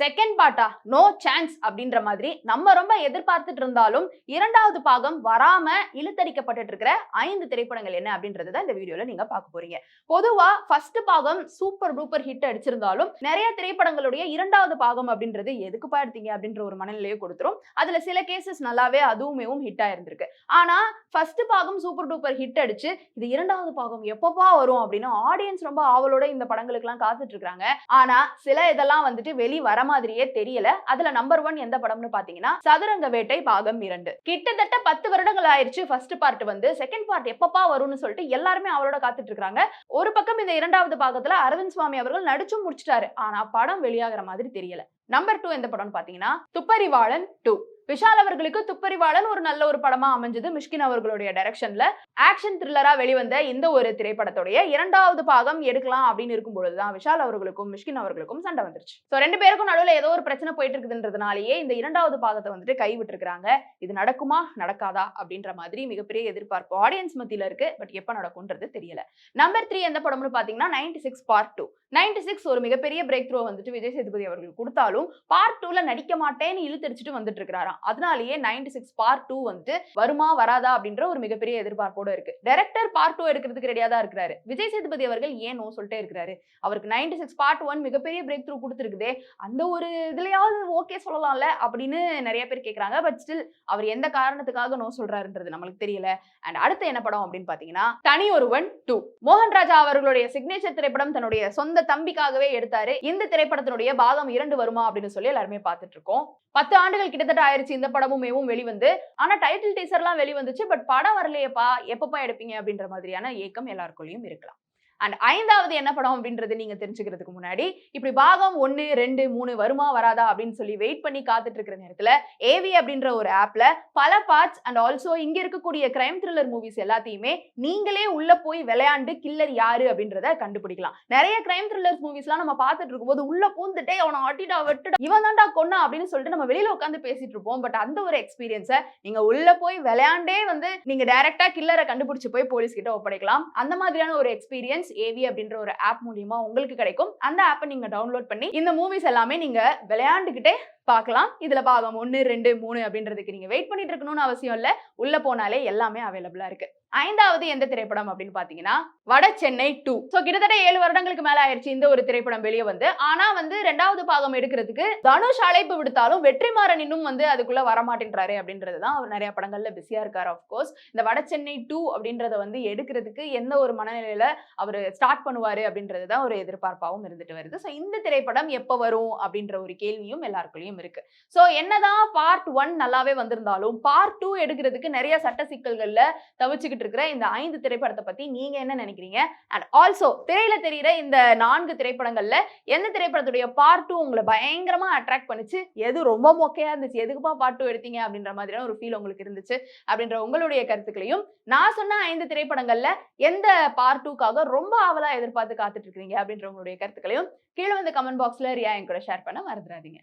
Second பார்ட்டா no chance அப்படின்ற மாதிரி நம்ம ரொம்ப எதிர்பார்த்துட்டு இருந்தாலும் இரண்டாவது பாகம் வராம இழுத்தடிக்கப்பட்டு இருக்கிற ஐந்து திரைப்படங்கள் என்ன அப்படின்றது தான் இந்த வீடியோல நீங்க பார்க்க போறீங்க. பொதுவா ஃபர்ஸ்ட் பாகம் சூப்பர் டூப்பர் ஹிட் அடிச்சிருந்தாலும் நிறைய திரைப்படங்களுடைய இரண்டாவது பாகம் அப்படின்றது எதுக்குப்பா எடுத்தீங்க அப்படின்ற ஒரு மனநிலையை கொடுத்துரும். அதுல சில கேசஸ் நல்லாவே அதுவுமேவும் ஹிட் ஆயிருந்திருக்கு. ஆனா ஃபர்ஸ்ட் பாகம் சூப்பர் டூப்பர் ஹிட் அடிச்சு இது இரண்டாவது பாகம் எப்பப்பா வரும் அப்படின்னு ஆடியன்ஸ் ரொம்ப ஆவலோட இந்த படங்களுக்கு எல்லாம் காத்துட்டு இருக்காங்க ஆனா சில இதெல்லாம் வந்துட்டு வெளி வர மாதிரியே தெரியல. அதுல நம்பர் ஒன் எந்த படம்னு பாத்தீங்கன்னா சதுரங்க வேட்டை பாகம் இரண்டு. கிட்டத்தட்ட பத்து வருடங்கள் ஆயிடுச்சு ஃபர்ஸ்ட் பார்ட் வந்து. செகண்ட் பார்ட் எப்பப்பா வரும்னு சொல்லிட்டு எல்லாருமே அவளோட காத்துட்டு இருக்காங்க. ஒரு பக்கம் இந்த இரண்டாவது பாகத்துல அரவிந்த் சுவாமி அவர்கள் நடிச்சும் முடிச்சிட்டாரு. ஆனா படம் வெளியாகிற மாதிரி தெரியல. நம்பர் டூ எந்த படம்னு பாத்தீங்கன்னா துப்பறிவாளன் டூ விஷால் அவர்களுக்கு துப்பறிவாளன் ஒரு நல்ல ஒரு படமா அமைஞ்சது மிஷ்கின் அவர்களுடைய டைரக்ஷன்ல ஆக்ஷன் த்ரில்லரா வெளிவந்த இந்த ஒரு திரைப்படத்துடைய இரண்டாவது பாகம் எடுக்கலாம் அப்படின்னு இருக்கும் பொழுதுதான் விஷால் அவர்களுக்கும் மிஷ்கின் அவர்களுக்கும் சண்டை வந்துருச்சு. ஸோ ரெண்டு பேருக்கும் நடுவில் ஏதோ ஒரு பிரச்சனை போயிட்டு இருக்குதுன்றதுனாலயே இந்த இரண்டாவது பாகத்தை வந்துட்டு கைவிட்டு இருக்காங்க இது நடக்குமா? நடக்காதா? அப்படின்ற மாதிரி மிகப்பெரிய எதிர்பார்ப்பு ஆடியன்ஸ் மத்தியில இருக்கு. பட் எப்ப நடக்கும்ன்றது தெரியல. நம்பர் த்ரீ எந்த படம்னு பாத்தீங்கன்னா ninety six part two ninety six ஒரு மிகப்பெரிய பிரேக் த்ரூ வந்துட்டு விஜய் சேதுபதி அவர்கள் கொடுத்தாலும் பார்ட் டூல நடிக்க மாட்டேன்னு இழுத்தடிச்சிட்டு வந்துட்டு இருக்கிறாராம் அதனாலேயே நைன்டி சிக்ஸ் பார்ட் டூ வந்துட்டு வருமா வராதா அப்படின்ற ஒரு மிகப்பெரிய எதிர்பார்ப்போட இருக்கு. டைரக்டர் பார்ட் டூ எடுக்கிறதுக்கு ரெடியா தான் இருக்கிறாரு. விஜய் சேதுபதி அவர்கள் ஏன் நோ சொல்லிட்டே இருக்கிறாரு? அவருக்கு நைன்டி சிக்ஸ் பார்ட் ஒன் மிகப்பெரிய பிரேக் த்ரூ கொடுத்துருக்குதே அந்த ஒரு இதுலயாவது ஓகே சொல்லலாம்ல அப்படின்னு நிறைய பேர் கேட்கறாங்க பட் ஸ்டில் அவர் எந்த காரணத்துக்காக நோ சொல்றாருன்றது நம்மளுக்கு தெரியல. அண்ட் அடுத்து என்ன படம் அப்படின்னு பாத்தீங்கன்னா தனி ஒருவன் டூ மோகன் ராஜா அவர்களுடைய சிக்னேச்சர் திரைப்படம் தன்னுடைய சொந்த தம்பிக்காகவே எடுத்தாரு. இந்த திரைப்படத்தினுடைய பாகம் இரண்டு வருமா அப்படின்னு சொல்லி எல்லாருமே பார்த்துட்டு இருக்கோம் பத்து ஆண்டுகள் கிட்டத்தட்ட ஆயிருச்சு இந்த படமுமேவும் வெளிவந்து. ஆனா டைட்டில் டீசர்லாம் வெளிவந்துச்சு பட் படம் வரலையேப்பா எப்பப்பா எடுப்பீங்க அப்படின்ற மாதிரியான ஏக்கம் எல்லாருக்குள்ளயும் இருக்கலாம். அண்ட் ஐந்தாவது என்ன படம் அப்படின்றது நீங்க தெரிஞ்சுக்கிறதுக்கு முன்னாடி இப்படி பாகம் ஒன்று ரெண்டு மூணு வருமா வராதா அப்படின்னு சொல்லி வெயிட் பண்ணி காத்துட்டு இருக்கிற நேரத்தில் ஏவி அப்படின்ற ஒரு ஆப்ல பல பார்ட்ஸ் அண்ட் ஆல்சோ இங்க இருக்கக்கூடிய கிரைம் த்ரில்லர் மூவிஸ் எல்லாத்தையுமே நீங்களே உள்ள போய் விளையாண்டு கில்லர் யாரு அப்படின்றத கண்டுபிடிக்கலாம். நிறைய கிரைம் த்ரில்லர் மூவிஸ்லாம் நம்ம பார்த்துட்டு இருக்கும்போது உள்ள பூந்துட்டே அவனை ஆட்டிடா வெட்டுடா இவன் தான்டா கொண்டா அப்படின்னு சொல்லிட்டு நம்ம வெளியில உட்காந்து பேசிட்டு இருப்போம். பட் அந்த ஒரு எக்ஸ்பீரியன்ஸை நீங்க உள்ள போய் விளையாண்டே வந்து நீங்க டைரக்டா கில்லரை கண்டுபிடிச்சு போய் போலீஸ் கிட்ட ஒப்படைக்கலாம். அந்த மாதிரியான ஒரு எக்ஸ்பீரியன்ஸ் ஏவி அப்படின்ற ஒரு ஆப் மூலியமா உங்களுக்கு கிடைக்கும். அந்த ஆப்பை நீங்க டவுன்லோட் பண்ணி இந்த மூவிஸ் எல்லாமே நீங்க விளையாண்டுகிட்டே பார்க்கலாம் இதுல பாகம் ஒன்னு ரெண்டு மூணு அப்படின்றதுக்கு நீங்க வெயிட் பண்ணிட்டு இருக்கணும்னு அவசியம் இல்லை. உள்ள போனாலே எல்லாமே அவைலபிளா இருக்கு. ஐந்தாவது எந்த திரைப்படம் அப்படின்னு பாத்தீங்கன்னா வட சென்னை டூ ஸோ கிட்டத்தட்ட ஏழு வருடங்களுக்கு மேல ஆயிடுச்சு இந்த ஒரு திரைப்படம் வெளியே வந்து. ஆனா வந்து ரெண்டாவது பாகம் எடுக்கிறதுக்கு தனுஷ் அழைப்பு விடுத்தாலும் வெற்றிமாறன் இன்னும் வந்து அதுக்குள்ள வரமாட்டேன்றாரு அப்படின்றது தான் அவர் நிறைய படங்கள்ல பிஸியா இருக்காரு அஃப்கோர்ஸ் இந்த வட சென்னை டூ அப்படின்றத வந்து எடுக்கிறதுக்கு எந்த ஒரு மனநிலையில அவர் ஸ்டார்ட் பண்ணுவாரு அப்படின்றது தான் ஒரு எதிர்பார்ப்பாகவும் இருந்துட்டு வருது. ஸோ இந்த திரைப்படம் எப்போ வரும் அப்படின்ற ஒரு கேள்வியும் எல்லாருக்குள்ளேயும் இருக்கு. ஸோ என்னதான் பார்ட் ஒன் நல்லாவே வந்திருந்தாலும் பார்ட் டூ எடுக்கிறதுக்கு நிறைய சட்ட சிக்கல்கள்ல தவிச்சுக்கிட்டு இருக்கிற இந்த ஐந்து திரைப்படத்தை பத்தி நீங்க என்ன நினைக்கிறீங்க? அண்ட் ஆல்சோ திரையில தெரியிற இந்த நான்கு திரைப்படங்கள்ல எந்த திரைப்படத்துடைய பார்ட் டூ உங்களை பயங்கரமா அட்ராக்ட் பண்ணுச்சு? எது ரொம்ப மொக்கையா இருந்துச்சு? எதுக்குப்பா பார்ட் டூ எடுத்தீங்க? அப்படின்ற மாதிரியான ஒரு ஃபீல் உங்களுக்கு இருந்துச்சு. அப்படின்ற உங்களுடைய கருத்துக்களையும் நான் சொன்ன ஐந்து திரைப்படங்கள்ல எந்த பார்ட் டூக்காக ரொம்ப ஆவலா எதிர்பார்த்து காத்துட்டு இருக்கீங்க அப்படின்ற உங்களுடைய கருத்துக்களையும் கீழே வந்து கமெண்ட் பாக்ஸ்ல ரியா என் கூட ஷேர் பண்ண மறந்துடாதீங்க.